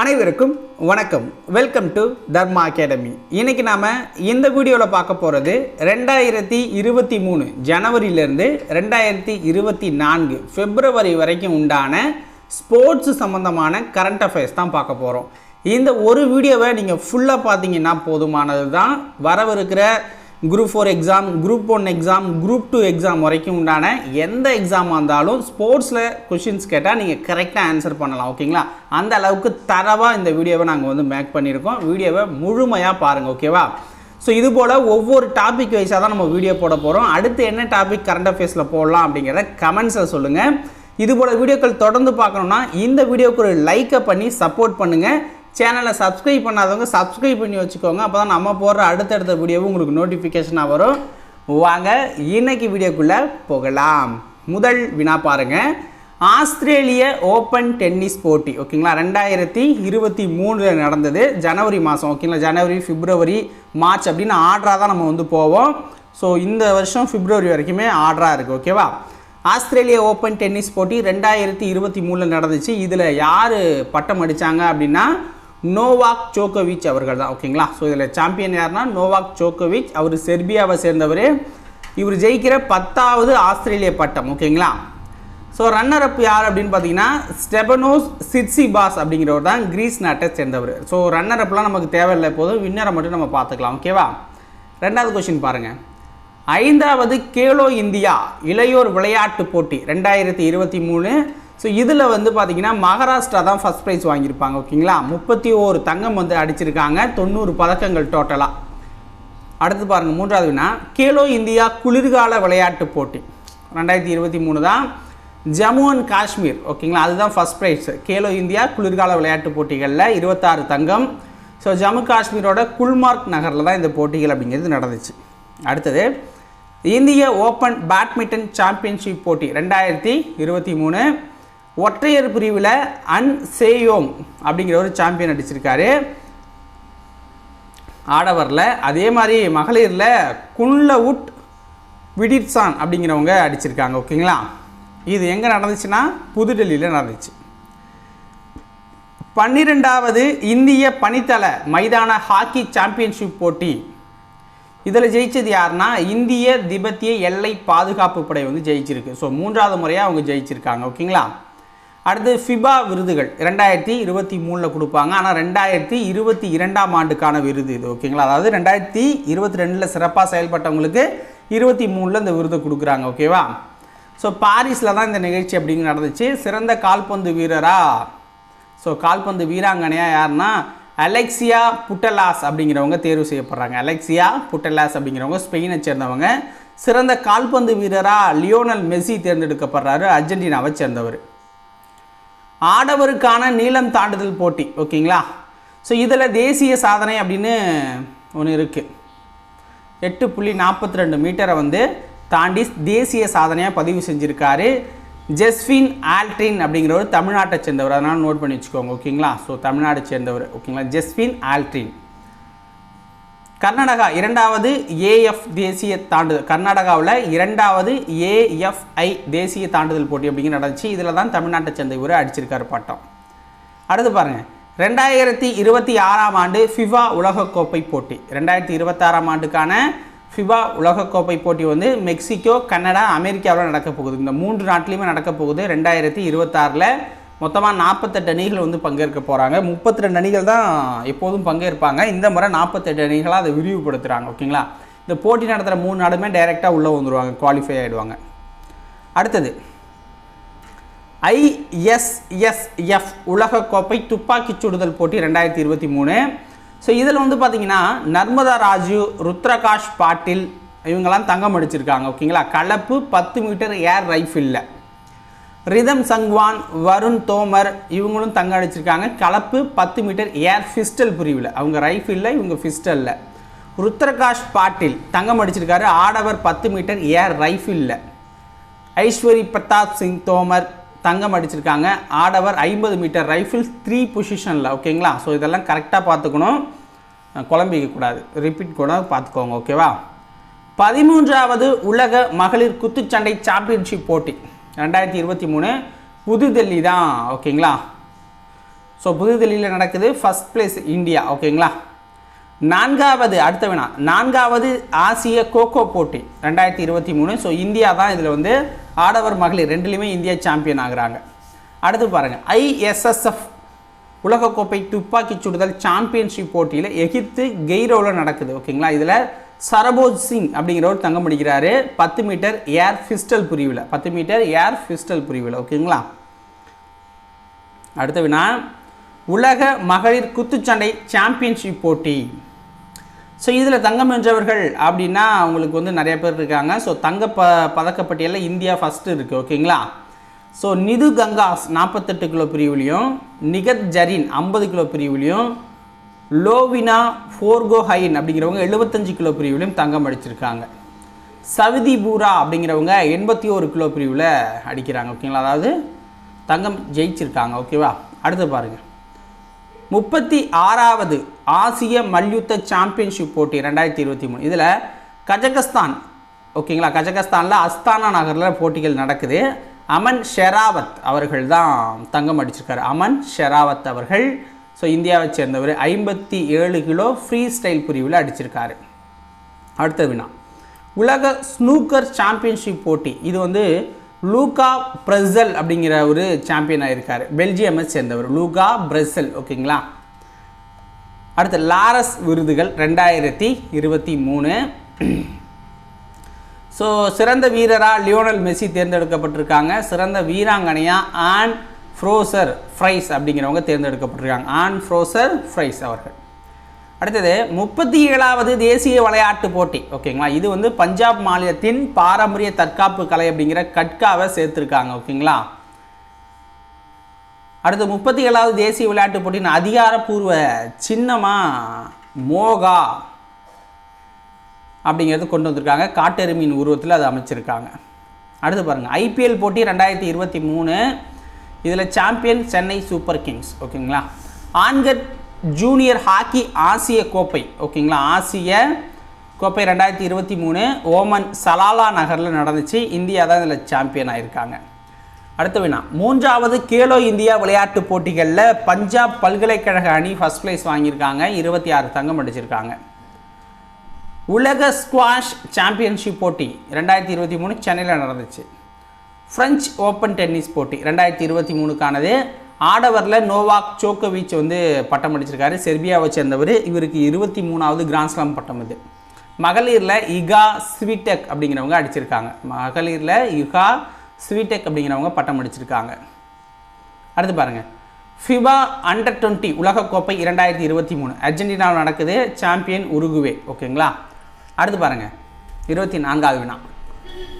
அனைவருக்கும் வணக்கம். Welcome to Dharma academy இன்றைக்கி நாம் இந்த வீடியோவில் பார்க்க போகிறது ரெண்டாயிரத்தி இருபத்தி மூணு ஜனவரியிலேருந்து ரெண்டாயிரத்தி இருபத்தி நான்கு ஃபெப்ரவரி வரைக்கும் உண்டான ஸ்போர்ட்ஸ் சம்மந்தமான கரண்ட் அஃபேர்ஸ் தான் பார்க்க போகிறோம் இந்த ஒரு வீடியோவை நீங்கள் ஃபுல்லாக பார்த்தீங்கன்னா போதுமானது தான் வரவிருக்கிற group four exam group one exam group two exam வரைக்கும் உண்டான எந்த எக்ஸாமாக இருந்தாலும் ஸ்போர்ட்ஸில் கொஷின்ஸ் கேட்டால் நீங்கள் கரெக்டாக ஆன்சர் பண்ணலாம் ஓகேங்களா அந்த அளவுக்கு தரவாக இந்த வீடியோவை நாங்கள் வந்து மேக் பண்ணியிருக்கோம். வீடியோவை முழுமையாக பாருங்கள் ஓகேவா ஸோ இது போல் ஒவ்வொரு டாபிக் வைஸாக தான் நம்ம வீடியோ போட போகிறோம் அடுத்து என்ன டாபிக் கரண்ட் அஃபேர்ஸில் போடலாம் அப்படிங்கிறத கமெண்ட்ஸில் சொல்லுங்கள் இது போல் வீடியோக்கள் தொடர்ந்து பார்க்கணுன்னா இந்த வீடியோக்கு ஒரு லைக்கை பண்ணி சப்போர்ட் பண்ணுங்கள் சேனலை சப்ஸ்கிரைப் பண்ணாதவங்க சப்ஸ்கிரைப் பண்ணி வச்சுக்கோங்க. அப்போ தான் நம்ம போடுற அடுத்தடுத்த வீடியோவும் உங்களுக்கு நோட்டிஃபிகேஷனாக வரும். வாங்க இன்னைக்கு வீடியோக்குள்ளே போகலாம். முதல் வினா பாருங்கள் ஆஸ்திரேலிய ஓப்பன் டென்னிஸ் போட்டி. ஓகேங்களா? ரெண்டாயிரத்தி இருபத்தி மூணில் நடந்தது. ஜனவரி மாதம் ஓகேங்களா? ஜனவரி பிப்ரவரி மார்ச் அப்படின்னு ஆர்டராக தான் நம்ம வந்து போவோம். ஸோ இந்த வருஷம் பிப்ரவரி வரைக்குமே ஆர்டராக இருக்குது ஓகேவா? ஆஸ்திரேலிய ஓப்பன் டென்னிஸ் போட்டி ரெண்டாயிரத்தி இருபத்தி மூணில் நடந்துச்சு. இதில் யார் பட்டம் அடித்தாங்க அப்படின்னா நோவாக் சோக்கோவிச் அவர்கள் தான் ஓகேங்களா? ஸோ இதில் சாம்பியன் யாருன்னா நோவாக் சோக்கோவிச் அவர் செர்பியாவை சேர்ந்தவர். இவர் ஜெயிக்கிற பத்தாவது ஆஸ்திரேலிய பட்டம் ஓகேங்களா? ஸோ ரன்னர் அப் யார் அப்படின்னு பார்த்தீங்கன்னா ஸ்டெபனோஸ் சிட்சிபாஸ் அப்படிங்கிறவர் தான் கிரீஸ் நாட்டை சேர்ந்தவர். ஸோ ரன்னர் அப்லாம் நமக்கு தேவையில்லை போதும் வின்னரை மட்டும் நம்ம பார்த்துக்கலாம் ஓகேவா? ரெண்டாவது கொஷின் பாருங்கள் ஐந்தாவது கேலோ இந்தியா இளையோர் விளையாட்டு போட்டி ரெண்டாயிரத்தி இருபத்தி மூணு ஸோ இதில் வந்து பார்த்தீங்கன்னா மகாராஷ்டிரா தான் ஃபஸ்ட் ப்ரைஸ் வாங்கியிருப்பாங்க ஓகேங்களா? முப்பத்தி ஓரு தங்கம் வந்து அடிச்சிருக்காங்க தொண்ணூறு பதக்கங்கள் டோட்டலாக அடுத்து பாருங்கள் மூன்றாவது வினா கேலோ இந்தியா குளிர்கால விளையாட்டு போட்டி. ரெண்டாயிரத்தி இருபத்தி மூணு தான் ஜம்மு அண்ட் காஷ்மீர் ஓகேங்களா? அதுதான் ஃபஸ்ட் ப்ரைஸ் கேலோ இந்தியா குளிர்கால விளையாட்டு போட்டிகளில் இருபத்தாறு தங்கம். ஸோ ஜம்மு காஷ்மீரோட குல்மார்க் நகரில் தான் இந்த போட்டிகள் அப்படிங்கிறது நடந்துச்சு. அடுத்தது இந்திய ஓப்பன் பேட்மிண்டன் சாம்பியன்ஷிப் போட்டி ரெண்டாயிரத்தி இருபத்தி மூணு. ஒற்றையர் பிரிவில் அன் சேயோங் அப்படிங்கிற ஒரு சாம்பியன் அடிச்சிருக்காரு ஆடவரில் அதே மாதிரி மகளிரில் குன்லவுட் விடிட்சான் அப்படிங்கிறவங்க அடிச்சிருக்காங்க ஓகேங்களா? இது எங்கே நடந்துச்சுன்னா புதுடெல்லியில் நடந்துச்சு. பன்னிரெண்டாவது இந்திய பனித்தள மைதான ஹாக்கி சாம்பியன்ஷிப் போட்டி. இதில் ஜெயிச்சது யாருன்னா இந்திய திபெத்திய எல்லை பாதுகாப்பு படை வந்து ஜெயிச்சிருக்கு. ஸோ மூன்றாவது முறையாக அவங்க ஜெயிச்சிருக்காங்க ஓகேங்களா? அடுத்து ஃபிபா விருதுகள் ரெண்டாயிரத்தி இருபத்தி மூணில் கொடுப்பாங்க. ஆனால் ரெண்டாயிரத்தி இருபத்தி இரண்டாம் ஆண்டுக்கான விருது இது ஓகேங்களா? அதாவது ரெண்டாயிரத்தி இருபத்தி ரெண்டில் சிறப்பாக செயல்பட்டவங்களுக்கு இருபத்தி மூணில் இந்த விருதை கொடுக்குறாங்க ஓகேவா? ஸோ பாரிஸில் தான் இந்த நிகழ்ச்சி அப்படிங்க நடந்துச்சு. சிறந்த கால்பந்து வீரரா? ஸோ கால்பந்து வீராங்கனையாக யாருன்னா அலெக்சியா புட்டலாஸ் அப்படிங்கிறவங்க தேர்வு செய்யப்படுறாங்க. அலெக்சியா புட்டலாஸ் அப்படிங்கிறவங்க ஸ்பெயினை சேர்ந்தவங்க. சிறந்த கால்பந்து வீரராக லியோனல் மெஸ்ஸி தேர்ந்தெடுக்கப்படுறாரு. அர்ஜென்டினாவை சேர்ந்தவர். ஆடவருக்கான நீளம் தாண்டுதல் போட்டி ஓகேங்களா? ஸோ இதில் தேசிய சாதனை அப்படின்னு ஒன்று இருக்குது எட்டு புள்ளி நாற்பத்தி ரெண்டு மீட்டரை வந்து தாண்டி தேசிய சாதனையாக பதிவு செஞ்சுருக்காரு ஜெஸ்வின் ஆல்ட்ரின் அப்படிங்கிறவர் தமிழ்நாட்டை சேர்ந்தவர். அதனால் நோட் பண்ணி வச்சுக்கோங்க ஓகேங்களா? ஸோ தமிழ்நாடு சேர்ந்தவர் ஓகேங்களா? ஜெஸ்வின் ஆல்ட்ரின். கர்நாடகா இரண்டாவது ஏஎஃப் தேசிய தாண்டுதல். கர்நாடகாவில் இரண்டாவது ஏஎஃப்ஐ தேசிய தாண்டுதல் போட்டி அப்படிங்கிற நடந்துச்சு. இதில் தான் தமிழ்நாட்டை சேர்ந்த இவர் அடிச்சிருக்காரு பட்டம். அடுத்து பாருங்கள் ரெண்டாயிரத்தி இருபத்தி ஆறாம் ஆண்டு ஃபிஃபா உலகக்கோப்பை போட்டி. ரெண்டாயிரத்தி இருபத்தாறாம் ஆண்டுக்கான ஃபிஃபா உலகக்கோப்பை போட்டி வந்து மெக்சிகோ கனடா அமெரிக்காவில் நடக்க போகுது. இந்த மூன்று நாட்டிலையுமே நடக்க போகுது. ரெண்டாயிரத்தி இருபத்தாறில் மொத்தமாக நாற்பத்தெட்டு அணிகள் வந்து பங்கேற்க போகிறாங்க முப்பத்தி ரெண்டு அணிகள் தான் எப்போதும் பங்கேற்பாங்க. இந்த முறை நாற்பத்தெட்டு அணிகளாக அதை விரிவுபடுத்துகிறாங்க ஓகேங்களா? இந்த போட்டி நடத்துகிற மூணு நாடுமே டைரெக்டாக உள்ளே வந்துடுவாங்க குவாலிஃபை ஆகிடுவாங்க அடுத்தது ஐஎஸ்எஸ்எஃப் உலகக்கோப்பை துப்பாக்கி சுடுதல் போட்டி ரெண்டாயிரத்தி இருபத்தி மூணு. ஸோ இதில் வந்து பார்த்தீங்கன்னா நர்மதா ராஜு ருத்ரகாஷ் பாட்டில் இவங்கெல்லாம் தங்கம் அடிச்சிருக்காங்க ஓகேங்களா? கலப்பு பத்து மீட்டர் ஏர் ரைஃபிளில் ரிதம் சங்வான் வருண் தோமர் இவங்களும் தங்கம் அடிச்சிருக்காங்க. கலப்பு பத்து மீட்டர் ஏர் ஃபிஸ்டல் பிரிவில். அவங்க ரைஃபிளில் இவங்க ஃபிஸ்டலில் ருத்ரகாஷ் பாட்டில் தங்கம் அடிச்சிருக்காரு. ஆடவர் பத்து மீட்டர் ஏர் ரைஃபிளில் ஐஸ்வரி பிரதாப் சிங் தோமர் தங்கம் அடிச்சிருக்காங்க. ஆடவர் ஐம்பது மீட்டர் ரைஃபிள் த்ரீ பொசிஷனில் ஓகேங்களா ஸோ இதெல்லாம் கரெக்டாக பார்த்துக்கணும். குழம்பிக்கக்கூடாது ரிப்பீட் கூட பார்த்துக்கோங்க ஓகேவா பதிமூன்றாவது உலக மகளிர் குத்துச்சண்டை சாம்பியன்ஷிப் போட்டி. ரெண்டாயிரத்தி இருபத்தி மூணு புதுதில்லி தான் ஓகேங்களா? ஸோ புதுதில்லியில் நடக்குது ஃபஸ்ட் பிளேஸ் இந்தியா ஓகேங்களா? நான்காவது அடுத்த வினா நான்காவது ஆசிய கோகோ போட்டி ரெண்டாயிரத்தி இருபத்தி மூணு. ஸோ இந்தியா தான் இதில் வந்து ஆடவர் மகளிர் ரெண்டுலேயுமே இந்தியா சாம்பியன் ஆகுறாங்க. அடுத்து பாருங்கள் ஐஎஸ்எஸ்எஃப் உலகக்கோப்பை துப்பாக்கி சுடுதல் சாம்பியன்ஷிப் போட்டியில் எகிப்து கெய்ரோவில் நடக்குது ஓகேங்களா? இதில் சரபோஜ் சிங் அப்படிங்கிறவர் தங்கம் அடிக்கிறாரு பத்து மீட்டர் ஏர் ஃபிஸ்டல் பிரிவில். பத்து மீட்டர் ஏர் ஃபிஸ்டல் பிரிவில். ஓகேங்களா? அடுத்த வினா. உலக மகளிர் குத்துச்சண்டை சாம்பியன்ஷிப் போட்டி. ஸோ இதில் தங்கம் வென்றவர்கள் அப்படின்னா அவங்களுக்கு வந்து நிறைய பேர் இருக்காங்க. ஸோ தங்க ப பதக்கப்பட்டியலில் இந்தியா ஃபஸ்ட்டு இருக்குது ஓகேங்களா? ஸோ நிது கங்காஸ் நாற்பத்தெட்டு கிலோ பிரிவுலையும் நிகத் ஜரீன் ஐம்பது கிலோ பிரிவுலையும் லோவினா ஃபோர்கோ ஹைன் அப்படிங்கிறவங்க எழுபத்தஞ்சு கிலோ பிரிவுலையும் தங்கம் அடிச்சிருக்காங்க. சவிதி பூரா அப்படிங்கிறவங்க எண்பத்தி ஒரு கிலோ பிரிவில் அடிக்கிறாங்க ஓகேங்களா அதாவது தங்கம் ஜெயிச்சிருக்காங்க ஓகேவா அடுத்து பாருங்கள் முப்பத்தி ஆறாவது ஆசிய மல்யுத்த சாம்பியன்ஷிப் போட்டி ரெண்டாயிரத்தி இருபத்தி மூணு. இதில் கஜகஸ்தான் ஓகேங்களா கஜகஸ்தானில் அஸ்தானா நகரில் போட்டிகள் நடக்குது. அமன் ஷெராவத் அவர்கள் தான் தங்கம் அடிச்சிருக்காரு. அமன் ஷெராவத் அவர்கள் ஸோ இந்தியாவை சேர்ந்தவர் ஐம்பத்தி ஏழு கிலோ ஃப்ரீ ஸ்டைல் பிரிவில் அடிச்சிருக்காரு. அடுத்த வினா. உலக ஸ்னூக்கர் சாம்பியன்ஷிப் போட்டி. இது வந்து லூகா பிரசல் அப்படிங்கிற ஒரு சாம்பியன் ஆயிருக்காரு. பெல்ஜியமை சேர்ந்தவர் லூகா பிரசல் ஓகேங்களா? அடுத்து லாரஸ் விருதுகள் ரெண்டாயிரத்தி இருபத்தி மூணு. ஸோ சிறந்த வீரராக லியோனல் மெஸ்ஸி தேர்ந்தெடுக்கப்பட்டிருக்காங்க. சிறந்த வீராங்கனையாக ஆன் ஃப்ரோசர் ஃப்ரைஸ் அப்படிங்கிறவங்க தேர்ந்தெடுக்கப்பட்டிருக்காங்க. ஆன் ஃப்ரோசர் ஃப்ரைஸ் அவர்கள். அடுத்தது முப்பத்தி ஏழாவது தேசிய விளையாட்டு போட்டி. ஓகேங்களா? இது வந்து பஞ்சாப் மாநிலத்தின் பாரம்பரிய தற்காப்பு கலை அப்படிங்கிற கட்காவை சேர்த்துருக்காங்க. ஓகேங்களா? அடுத்து முப்பத்தி ஏழாவது தேசிய விளையாட்டு போட்டியின் அதிகாரப்பூர்வ சின்னமாக மோகா அப்படிங்கிறது கொண்டு வந்திருக்காங்க. காட்டெருமின் உருவத்தில் அதை அமைச்சிருக்காங்க. அடுத்து பாருங்கள் ஐபிஎல் போட்டி ரெண்டாயிரத்தி இருபத்தி மூணு இதில் சாம்பியன் சென்னை சூப்பர் கிங்ஸ் ஓகேங்களா? ஆண்கள் ஜூனியர் ஹாக்கி ஆசிய கோப்பை ஓகேங்களா? ஆசிய கோப்பை ரெண்டாயிரத்தி இருபத்தி மூணு ஓமன் சலாலா நகரில் நடந்துச்சு. இந்தியா தான் இதில் சாம்பியன் ஆயிருக்காங்க. அடுத்த வினா. மூன்றாவது கேலோ இந்தியா விளையாட்டு போட்டிகளில் பஞ்சாப் பல்கலைக்கழக அணி ஃபஸ்ட் ப்ளேஸ் வாங்கியிருக்காங்க. இருபத்தி ஆறு தங்கம் அடிச்சிருக்காங்க. உலக ஸ்குவாஷ் சாம்பியன்ஷிப் போட்டி ரெண்டாயிரத்தி இருபத்தி மூணு சென்னையில் நடந்துச்சு. ஃப்ரெஞ்ச் ஓப்பன் டென்னிஸ் போட்டி ரெண்டாயிரத்தி இருபத்தி மூணுக்கானது. ஆடவரில் நோவாக் சோக்கோவிச் வந்து பட்டம் அடிச்சிருக்காரு. செர்பியாவை சேர்ந்தவர். இவருக்கு இருபத்தி மூணாவது கிராண்ட்ஸ்லாம் பட்டம் இது. மகளிரில் இகா ஸ்வீடெக் அப்படிங்கிறவங்க அடிச்சிருக்காங்க. மகளிரில் இகா ஸ்வீடெக் அப்படிங்கிறவங்க பட்டம் அடிச்சிருக்காங்க. அடுத்து பாருங்கள் ஃபிபா அண்டர் டுவெண்ட்டி உலகக்கோப்பை இரண்டாயிரத்தி இருபத்தி மூணு. அர்ஜென்டினாவில் நடக்குது. Champion Uruguay. ஓகேங்களா? அடுத்து பாருங்கள் இருபத்தி நான்காவது வினா.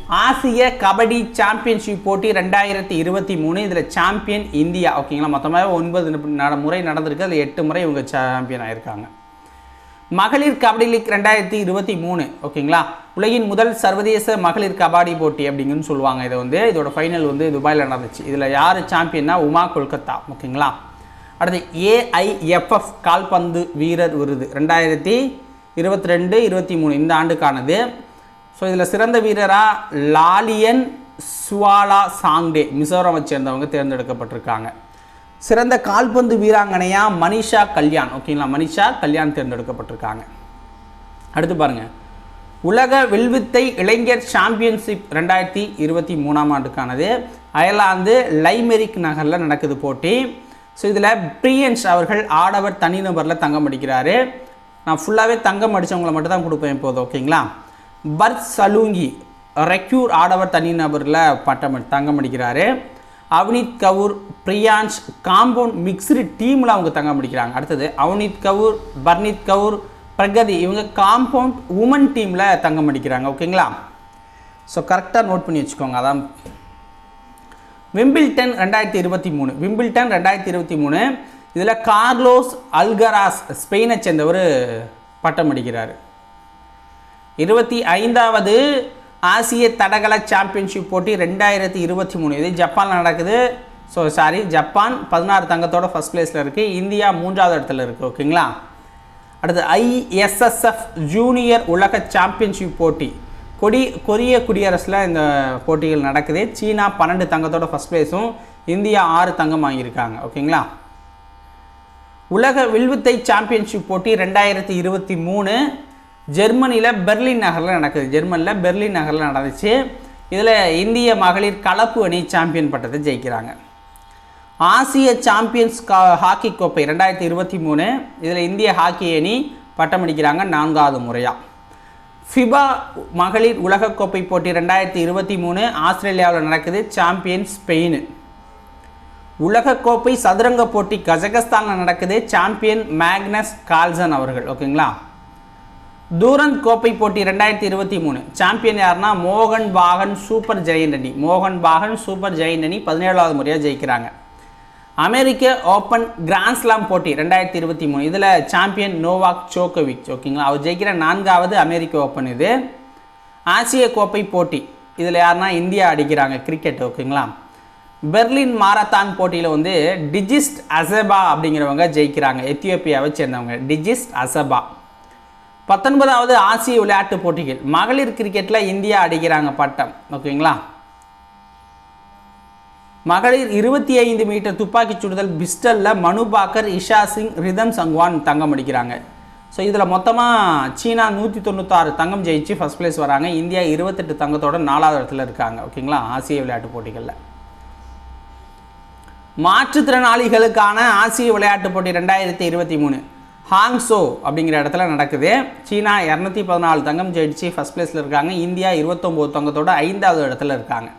ஆசிய கபடி சாம்பியன்ஷிப் போட்டி ரெண்டாயிரத்தி இருபத்தி மூணு. இதில் சாம்பியன் இந்தியா. ஓகேங்களா? மொத்தமாக ஒன்பது முறை நடந்திருக்கு. அதில் எட்டு முறை இவங்க சாம்பியன் ஆயிருக்காங்க. மகளிர் கபடி லீக் ரெண்டாயிரத்தி இருபத்தி மூணு. ஓகேங்களா? உலகின் முதல் சர்வதேச மகளிர் கபாடி போட்டி அப்படிங்கன்னு சொல்லுவாங்க இதை வந்து. இதோட ஃபைனல் வந்து துபாயில் நடந்துச்சு. இதில் யார் சாம்பியன்னா உமா கொல்கத்தா. ஓகேங்களா? அடுத்து ஏஐஎஃப்எஃப் கால்பந்து வீரர் விருது. ரெண்டாயிரத்தி இருபத்தி ரெண்டு இருபத்தி மூணு. இந்த ஆண்டுக்கானது ஸோ இதில் சிறந்த வீரராக லாலியன் சுவாலா சாங்டே மிசோரமை சேர்ந்தவங்க தேர்ந்தெடுக்கப்பட்டிருக்காங்க. சிறந்த கால்பந்து வீராங்கனையாக மனிஷா கல்யாண் ஓகேங்களா மனிஷா கல்யாண் தேர்ந்தெடுக்கப்பட்டிருக்காங்க. அடுத்து பாருங்கள் உலக வில்வித்தை இளைஞர் சாம்பியன்ஷிப் ரெண்டாயிரத்தி இருபத்தி மூணாம் ஆண்டுக்கானது. அயர்லாந்து லைமெரிக் நகரில் நடக்குது போட்டி. ஸோ இதில் பிரியன்ஸ் அவர்கள் ஆடவர் தனிநபரில் தங்கம் அடிக்கிறாரு. நான் ஃபுல்லாகவே தங்கம் அடித்தவங்களை மட்டும் தான் கொடுப்பேன் இப்போது ஓகேங்களா பர்த் சலூங்கி ரெக்யூர் ஆடவர் தனிநபரில் பட்டம் தங்கம் அடிக்கிறாரு. அவனித் கவுர் பிரியான்ஷ் காம்பவுண்ட் மிக்சடு டீமில் அவங்க தங்கம் அடிக்கிறாங்க. அடுத்தது அவனித் கவுர் பர்னித் கவுர் பிரகதி இவங்க காம்பவுண்ட் உமன் டீமில் தங்கம் அடிக்கிறாங்க. ஓகேங்களா? ஸோ கரெக்டாக நோட் பண்ணி வச்சுக்கோங்க. அதான் விம்பிள்டன் ரெண்டாயிரத்தி இருபத்தி மூணு. விம்பிள்டன் ரெண்டாயிரத்தி இருபத்தி மூணு இதில் கார்லோஸ் அல்கராஸ் ஸ்பெயினை சேர்ந்தவர் பட்டம் அடிக்கிறார். இருபத்தி ஐந்தாவது ஆசிய தடகள சாம்பியன்ஷிப் போட்டி ரெண்டாயிரத்தி இருபத்தி மூணு. இது ஜப்பானில் நடக்குது. ஸோ சாரி ஜப்பான் பதினாறு தங்கத்தோட ஃபஸ்ட் பிளேஸில் இருக்குது இந்தியா மூன்றாவது இடத்துல இருக்குது ஓகேங்களா அடுத்து ஐஎஸ்எஸ்எஃப் ஜூனியர் உலக சாம்பியன்ஷிப் போட்டி. கொடி கொரிய குடியரசில் இந்த போட்டிகள் நடக்குது. சீனா பன்னெண்டு தங்கத்தோட ஃபஸ்ட் பிளேஸும் இந்தியா ஆறு தங்கம் வாங்கியிருக்காங்க. ஓகேங்களா உலக வில்வித்தை சாம்பியன்ஷிப் போட்டி ரெண்டாயிரத்தி இருபத்தி மூணு. ஜெர்மனியில் பெர்லின் நகரில் நடக்குது. ஜெர்மனியில் பெர்லின் நகரில் நடந்துச்சு. இதில் இந்திய மகளிர் கலப்பு அணி சாம்பியன் பட்டத்தை ஜெயிக்கிறாங்க. ஆசிய சாம்பியன்ஸ் கா ஹாக்கி கோப்பை ரெண்டாயிரத்தி இருபத்தி மூணு. இதில் இந்திய ஹாக்கி அணி பட்டம் அடிக்கிறாங்க நான்காவது முறையாக ஃபிபா மகளிர் உலகக்கோப்பை போட்டி ரெண்டாயிரத்தி இருபத்தி மூணு ஆஸ்திரேலியாவில் நடக்குது. Champion Spain. உலகக்கோப்பை சதுரங்க போட்டி கஜகஸ்தானில் நடக்குது. சாம்பியன் மேக்னஸ் கால்சன் அவர்கள். ஓகேங்களா? தூரந்த் கோப்பை போட்டி ரெண்டாயிரத்தி இருபத்தி மூணு. சாம்பியன் யாருன்னா மோகன் பாகன் சூப்பர் ஜெயின் அணி. மோகன் பாகன் சூப்பர் ஜெயின் அணி பதினேழாவது முறையாக ஜெயிக்கிறாங்க. அமெரிக்க ஓப்பன் கிராண்ட்ஸ்லாம் போட்டி ரெண்டாயிரத்தி இருபத்தி மூணு. இதில் சாம்பியன் நோவாக் சோக்கோவிச் ஓகேங்களா அவர் ஜெயிக்கிற நான்காவது அமெரிக்க ஓப்பன் இது. ஆசிய கோப்பை போட்டி. இதில் யாருன்னா இந்தியா அடிக்கிறாங்க கிரிக்கெட் ஓகேங்களா பெர்லின் மாரத்தான் போட்டியில் வந்து டிஜிஸ்ட் அசபா அப்படிங்கிறவங்க ஜெயிக்கிறாங்க. எத்தியோப்பியாவை சேர்ந்தவங்க. டிஜிஸ்ட் அசபா பத்தொன்பதாவது ஆசிய விளையாட்டு போட்டிகள். மகளிர் கிரிக்கெட்டில் இந்தியா அடிக்கிறாங்க பட்டம். ஓகேங்களா? மகளிர் இருபத்தி ஐந்து மீட்டர் துப்பாக்கிச் சுடுதல் பிஸ்டலில் மனு பாக்கர் இஷா சிங் ரிதம் சங்வான் தங்கம் அடிக்கிறாங்க. ஸோ இதில் மொத்தமாக சீனா நூற்றி தொண்ணூத்தாறு தங்கம் ஜெயிச்சு ஃபஸ்ட் பிளேஸ் வராங்க. இந்தியா இருபத்தெட்டு தங்கத்தோட நாலாவது இடத்துல இருக்காங்க. ஓகேங்களா? ஆசிய விளையாட்டு போட்டிகளில். மாற்றுத்திறனாளிகளுக்கான ஆசிய விளையாட்டு போட்டி ரெண்டாயிரத்தி இருபத்தி மூணு. ஹாங்ஸோ அப்படிங்கிற இடத்துல நடக்குது. சீனா இரநூத்தி பதினாலு தங்கம் ஜெயிச்சு ஃபஸ்ட் பிளேஸில் இருக்காங்க. இந்தியா இருபத்தொம்போது தங்கத்தோட ஐந்தாவது இடத்துல இருக்காங்க.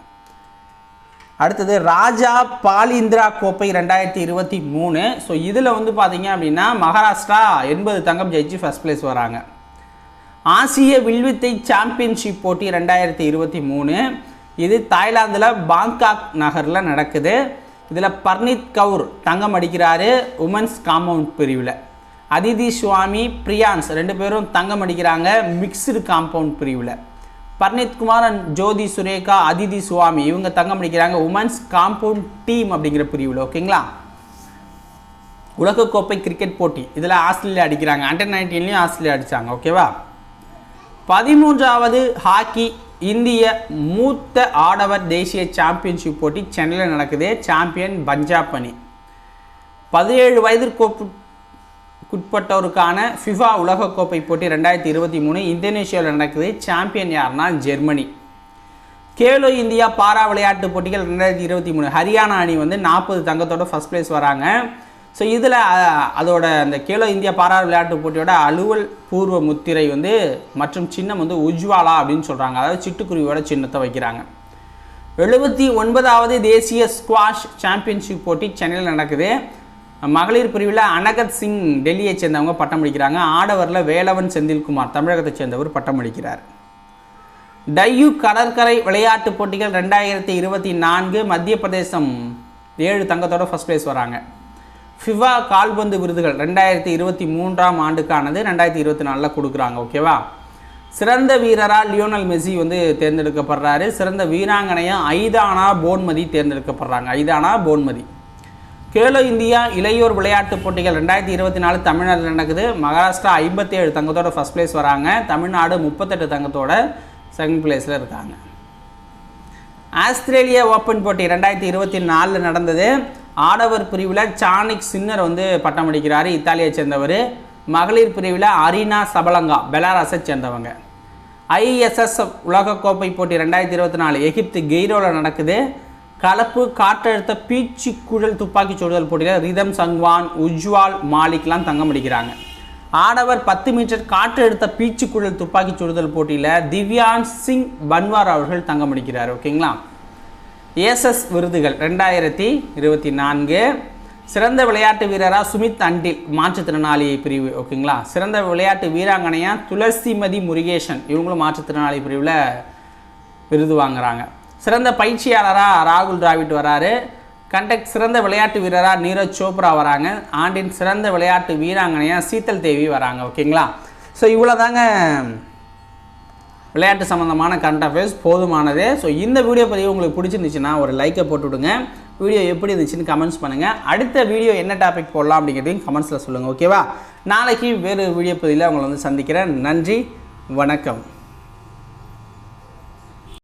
அடுத்தது ராஜா பாலிந்திரா கோப்பை ரெண்டாயிரத்தி இருபத்தி மூணு. ஸோ இதில் வந்து பார்த்தீங்க அப்படின்னா மகாராஷ்டிரா எண்பது தங்கம் ஜெயிச்சு ஃபஸ்ட் பிளேஸ் வராங்க. ஆசிய வில்வித்தை சாம்பியன்ஷிப் போட்டி ரெண்டாயிரத்தி இருபத்தி மூணு. இது தாய்லாந்தில் பாங்காக் நகரில் நடக்குது. இதில் பர்னீத் கவுர் தங்கம் அடிக்கிறாரு. உமன்ஸ் காம்பவுண்ட் பிரிவில். அதிதி சுவாமி பிரியான்ஸ் ரெண்டு பேரும் தங்கம் அடிக்கிறாங்க மிக்சடு காம்பவுண்ட் பிரிவில். பர்னித்குமார் அண்ட் ஜோதி சுரேகா அதிதி சுவாமி இவங்க தங்கம் அடிக்கிறாங்க உமன்ஸ் காம்பவுண்ட் டீம் அப்படிங்கிற பிரிவில் ஓகேங்களா? உலகக்கோப்பை கிரிக்கெட் போட்டி இதில் ஆஸ்திரேலியா அடிக்கிறாங்க அண்டர் நைன்டீன்லேயும் ஆஸ்திரேலியா அடித்தாங்க ஓகேவா? பதிமூன்றாவது ஹாக்கி இந்திய மூத்த ஆடவர் தேசிய சாம்பியன்ஷிப் போட்டி சென்னையில் நடக்குது சாம்பியன் பஞ்சாப் அணி. பதினேழு வயதிற்கு உட்பட்டோருக்கான ஃபிஃபா உலகக்கோப்பை போட்டி ரெண்டாயிரத்தி இருபத்தி மூணு இந்தோனேஷியாவில் நடக்குது. சாம்பியன் யாருன்னா ஜெர்மனி. கேலோ இந்தியா பாரா விளையாட்டு போட்டிகள் ரெண்டாயிரத்தி இருபத்தி மூணு. ஹரியானா அணி வந்து நாற்பது தங்கத்தோட ஃபஸ்ட் பிளேஸ் வராங்க. ஸோ இதில் அதோட அந்த கேலோ இந்தியா பாரா விளையாட்டு போட்டியோட அலுவல் பூர்வ முத்திரை வந்து மற்றும் சின்னம் வந்து உஜ்வாலா அப்படின்னு சொல்கிறாங்க அதாவது சிட்டுக்குருவியோட சின்னத்தை வைக்கிறாங்க. எழுபத்தி ஒன்பதாவது தேசிய ஸ்குவாஷ் சாம்பியன்ஷிப் போட்டி சென்னையில் நடக்குது. மகளிர் பிரிவில் அனகத் சிங் டெல்லியை சேர்ந்தவங்க பட்டம் அடிக்கிறாங்க ஆடவரில் வேலவன் செந்தில்குமார் தமிழகத்தை சேர்ந்தவர் பட்டம் அடிக்கிறார் டையு கடற்கரை விளையாட்டுப் போட்டிகள் ரெண்டாயிரத்தி இருபத்தி நான்கு மத்திய பிரதேசம் ஏழு தங்கத்தோட ஃபஸ்ட் பிளேஸ் வராங்க. ஃபிஃபா கால்பந்து விருதுகள் ரெண்டாயிரத்தி இருபத்தி மூன்றாம் ஆண்டுக்கானது ரெண்டாயிரத்தி இருபத்தி நாலில் கொடுக்குறாங்க ஓகேவா? சிறந்த வீரராக லியோனல் மெஸ்ஸி வந்து தேர்ந்தெடுக்கப்படுறாரு. சிறந்த வீராங்கனையாக ஐதானா போன்மதி தேர்ந்தெடுக்கப்படுறாங்க. ஐதானா போன்மதி. கேலோ இந்தியா இளையோர் விளையாட்டுப் போட்டிகள் ரெண்டாயிரத்தி இருபத்தி நாலு தமிழ்நாட்டில் நடக்குது. மகாராஷ்டிரா ஐம்பத்தி ஏழு தங்கத்தோட ஃபஸ்ட் பிளேஸ் வராங்க. தமிழ்நாடு முப்பத்தெட்டு தங்கத்தோட செகண்ட் பிளேஸில் இருக்காங்க. ஆஸ்திரேலியா ஓப்பன் போட்டி ரெண்டாயிரத்தி இருபத்தி நாலில் நடந்தது. ஆடவர் பிரிவில் சானிக் சின்னர் வந்து பட்டம் அடிக்கிறார். இத்தாலியை சேர்ந்தவர். மகளிர் பிரிவில் அரினா சபலங்கா பெலாரஸை சேர்ந்தவங்க. ஐஎஸ்எஸ் உலகக்கோப்பை போட்டி ரெண்டாயிரத்தி இருபத்தி நாலு எகிப்து கெய்ரோவில் நடக்குது. கலப்பு காற்றழுத்த பீச்சு குழல் துப்பாக்கி சுடுதல் போட்டியில் ரிதம் சங்வான் உஜ்வால் மாலிக்லாம் தங்கம் அடிக்கிறாங்க. ஆடவர் பத்து மீட்டர் காற்றழுத்த பீச்சு குழல் துப்பாக்கி சுடுதல் போட்டியில் திவ்யான் சிங் பன்வார் அவர்கள் தங்கம் அடிக்கிறார். ஓகேங்களா? ஏசஸ் விருதுகள் ரெண்டாயிரத்தி இருபத்தி நான்கு. சிறந்த விளையாட்டு வீரராக சுமித் அண்டில் மாற்றுத்திறனாளி பிரிவு. ஓகேங்களா? சிறந்த விளையாட்டு வீராங்கனையாக துளசிமதி முருகேசன். இவங்களும் மாற்றுத்திறனாளி பிரிவில் விருது வாங்குறாங்க. சிறந்த பயிற்சியாளராக ராகுல் டிராவிட் வராரு. கண்டக்ட் சிறந்த விளையாட்டு வீரராக நீரஜ் சோப்ரா வராங்க. ஆண்டின் சிறந்த விளையாட்டு வீராங்கனையாக சீத்தல் தேவி வராங்க. ஓகேங்களா? ஸோ இவ்வளோ தாங்க விளையாட்டு சம்மந்தமான கரண்ட் அஃபேர்ஸ் போதுமானது. ஸோ இந்த வீடியோ பதிவு உங்களுக்கு பிடிச்சிருந்துச்சுன்னா ஒரு லைக்கை போட்டு விடுங்க வீடியோ எப்படி இருந்துச்சுன்னு கமெண்ட்ஸ் பண்ணுங்கள் அடுத்த வீடியோ என்ன டாபிக் போடலாம் அப்படிங்கிறதையும் கமெண்ட்ஸில் சொல்லுங்கள் ஓகேவா நாளைக்கு வேறு வீடியோ பதிவில் உங்களை வந்து சந்திக்கிறேன். நன்றி. வணக்கம்.